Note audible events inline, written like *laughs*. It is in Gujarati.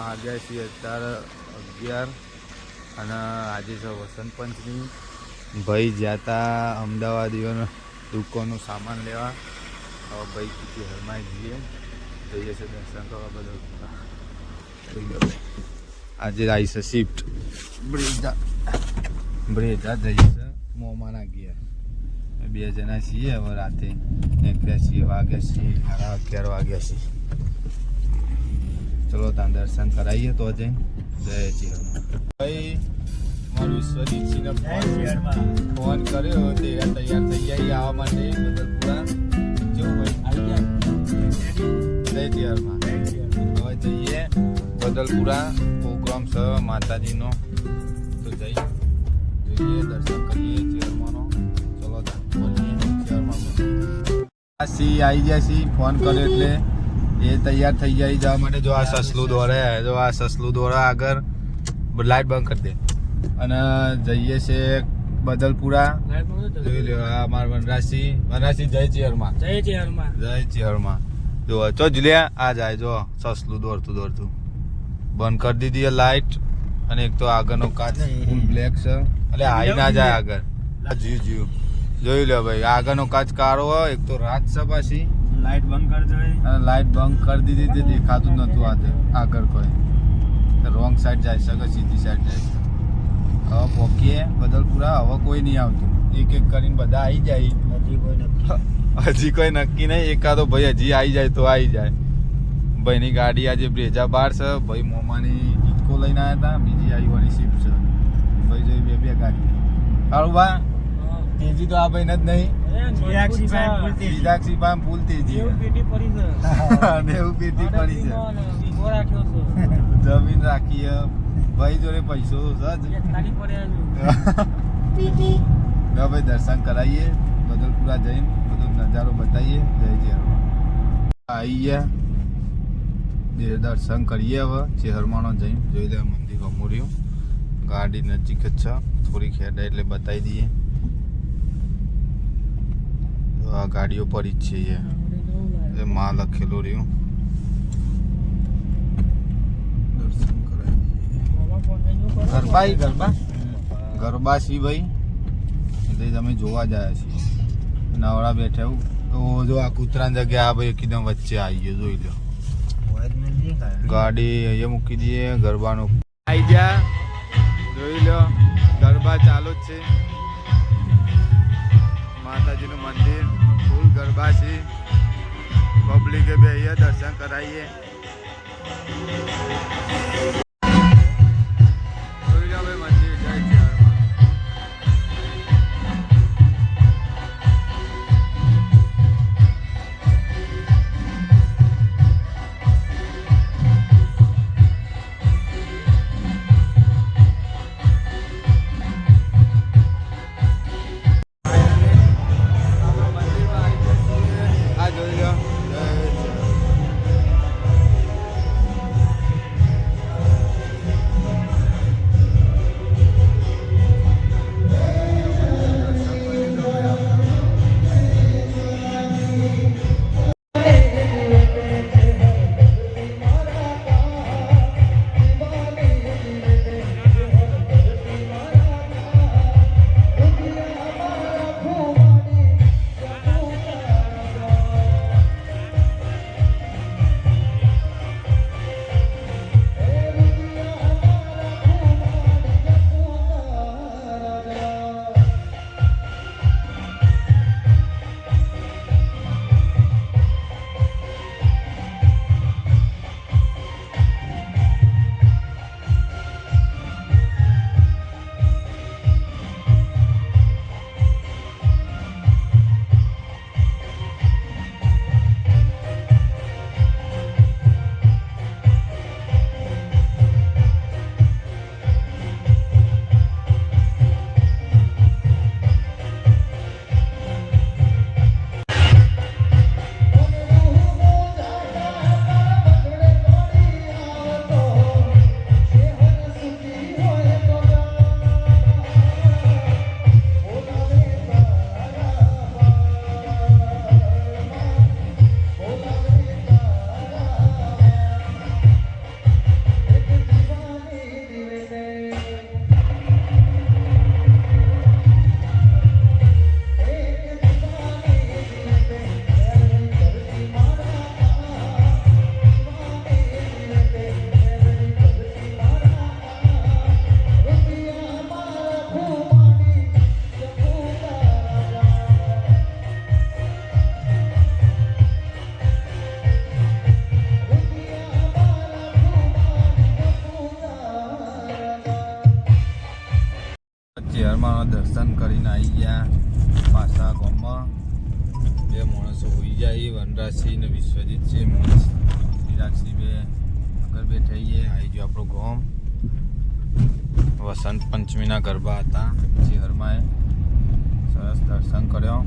વાગ્યા છીએ અત્યારે અગિયાર અને આજે છે વસંત પંચમી. ભાઈ જ્યાં તા અમદાવાદીઓનો દુકાનનો સામાન લેવા. હવે ભાઈ કીધી હરમાઈ જઈએ. જઈએ છે દર્શન કરવા બધા. જોઈ આજે આવી છે શિફ્ટ. બ્રેજા. બ્રેજા જઈએ છે મોમાના ગયા બે જણા છીએ, હવે રાતે એક છીએ વાગ્યા છીએ, સાડા અગિયાર વાગ્યા છીએ. ચલો ત્યાં દર્શન કરાવીએ તો જઈને. જય શ્રી ભાઈ મારું ઈશ્વરીજીને ફોન ફોન કર્યો તે તૈયાર થઈ જાય આવવા માટે બધા કેવું ભાઈ. જય શ્રીહરમાં હવે જઈએ બદલપુરા પ્રોગ્રામ છે માતાજીનો. તો જઈ જોઈએ દર્શન કરીએ ચેરમાનો. ચલો ત્યાં. મળીએ ચેરમાં સી આવી જાય સી ફોન કર્યો એટલે એ તૈયાર થઈ જાય જવા માટે જો આ સસલું દોરે જો આ સસલું દોરા આગળ લાઈટ બંધ કરી દે. અને જઈએ છે બદલપુરા. જોઈ લ્યો આ અમાર વનરાજસિંહ વનરાજસિંહ જય ચેરમાં જય હનુમાન જય ચેરમાં જો ચો જુલિયા આ જાય જો સસલું દોરતું દોરતું. બંધ કરી દીધી એ લાઈટ અને એક તો આગળનો કાચ ફૂલ બ્લેક છે. એટલે હાઈ ના જાય આગળ. જીવ જીવ. જોઈ લો ભાઈ આગળનો કાચ કાળો હોય એક તો રાત છે પાછી. લાઈટ બંધ કરી અને લાઈટ બંધ કરી દીધી તે દેખાતું નતું આજે આગળ કોઈ. રોંગ સાઈડ જાય શકે સીધી સાઈડ જાય છે. હવે પોકીએ બદલપુરા હવે કોઈ નહીં આવતું. એક એક કરીને બધા આવી જાય. હજી કોઈ નથી હજી કોઈ નક્કી નહીં. એકાદો ભાઈ હજી આવી જાય તો આવી જાય. ભાઈની ગાડી આજે બ્રેજા બાર છે. ભાઈ મોમાની ઇકો લઈને આવ્યા હતા બીજી આવી વાળી શિફ્ટ છે. ભાઈ જોઈ બે બે ગાડી. સારું બા. તેજી તો આ ભાઈ જ. નહીં જીરાક્ષીભાઈ બોલતી. ફૂલ તેજી પડી છે. નેવું પેટી પડી છે. અને વીઘો રાખ્યો *laughs* જમીન રાખીએ. ભાઈ જોડે પૈસો ના *laughs* ભાઈ દર્શન કરાવીએ બદલપુરા જઈને બધો નજારો બતાવીએ. જય જય આવી ગયા દર્શન કરીએ હવે ચેહરમાનો જઈને. જોઈ લે મંદિર અમૂર્યું. ગાડી નજીક જ છે. થોડી ખેડા એટલે બતાવી દઈએ. આ ગાડીઓ પડી જ છે એ. માં લખેલું રહ્યું. ગરબા એ ગરબા? ગરબા સી ભાઈ. એટલે તમે જોવા જાય છીએ નવરા બેઠા એવું. તો જો આ કૂતરાની જગ્યા આ ભાઈ એકદમ વચ્ચે આવી ગયો જોઈ લો. ગાડી અહીંયા મૂકી દઈએ ગરબાનો. આવી ગયા જોઈ લો. ગરબા ચાલુ જ છે. માતાજીનું મંદિર. ગરબા પબ્લિકે બે દર્શન કરાવીએ. દર્શન કરીને આવી ગયા પાછા ગામમાં. બે માણસો હોઈ જાય, વનરાજસિંહ ને વિશ્વજીતસિંહ માણસ વિરાજસિંહ બે આગળ બે થઈએ આવી ગયો આપણું ગામ. વસંત પંચમીના ગરબા હતા ચેહરમાં સરસ દર્શન કર્યો.